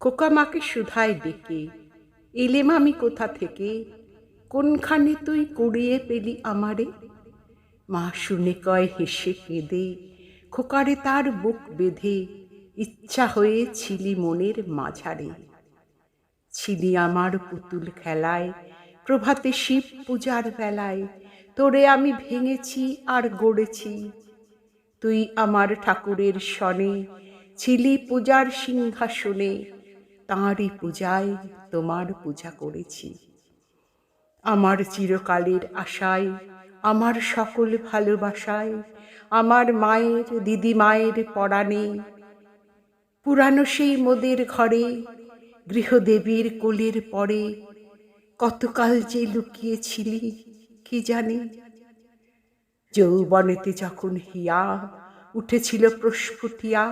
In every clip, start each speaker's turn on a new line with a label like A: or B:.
A: খোকা মাকে সুধায় ডেকে এলেম আমি কোথা থেকে? কোনখানে তুই কুড়িয়ে পেলি আমারে? মা শুনে কয়, হেসে কেঁদে, খোকারে তার বুক বেঁধে, ইচ্ছা হয়ে ছিলি মনের মাঝারে। ছিলি আমার পুতুল খেলায়, প্রভাতে শিব পূজার বেলায়, তোরে আমি ভেঙেছি আর গড়েছি। তুই আমার ঠাকুরের সনে ছিলি পূজার সিংহাসনে তাঁরই পূজায় তোমার পূজা করেছি। আমার চিরকালের আশায়, আমার সকল ভালোবাসায়, আমার মায়ের, দিদি মায়ের পরাণে, পুরানো সেই মোদের ঘরে, গৃহদেবীর কোলের পরে, কতকাল যে লুকিয়েছিলি, কি জানি? যৌবনেতে যখন হিয়া, উঠেছিল প্রস্ফুটিয়া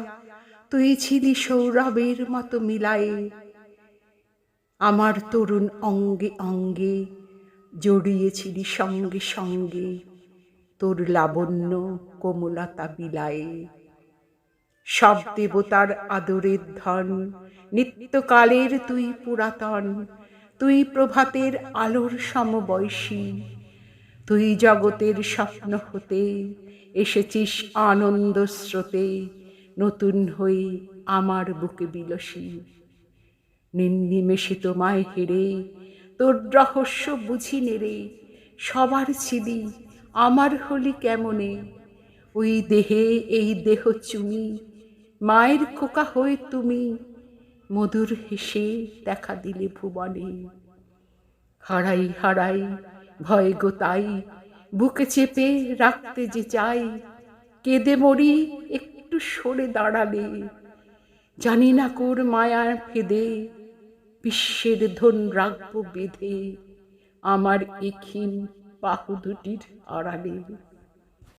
A: তুই ছিলি সৌরভের মতো মিলায়ে আমার তরুণ অঙ্গে অঙ্গে জড়িয়েছিলি সঙ্গে সঙ্গে তোর লাবণ্য কোমলতা বিলায়ে সব দেবতার আদরের ধন নিত্যকালের তুই পুরাতন, তুই প্রভাতের আলোর সমবয়সী, তুই জগতের স্বপ্ন হতে এসেছিস আনন্দ স্রোতে। নতুন হয়ে আমার বুকে বিলসী। নিন্নিমেষে তোমায় হেরে তোর রহস্য বুঝি নেরে সবার ছিলি আমার হলি কেমনে? ওই দেহে, এই দেহ চুমি, মায়ের খোকা হয়ে তুমি, মধুর হেসে দেখা দিলে ভুবনে। হারাই হারাই, ভয় গোতাই, বুকে চেপে রাখতে যে চাই, কেঁদে মরি একটু সরে দাঁড়ালে। জানি না কোর মায়ার ফেদে বিশ্বের ধন রাখব বেঁধে, আমার এখিন বাহু দুটির আড়ালে।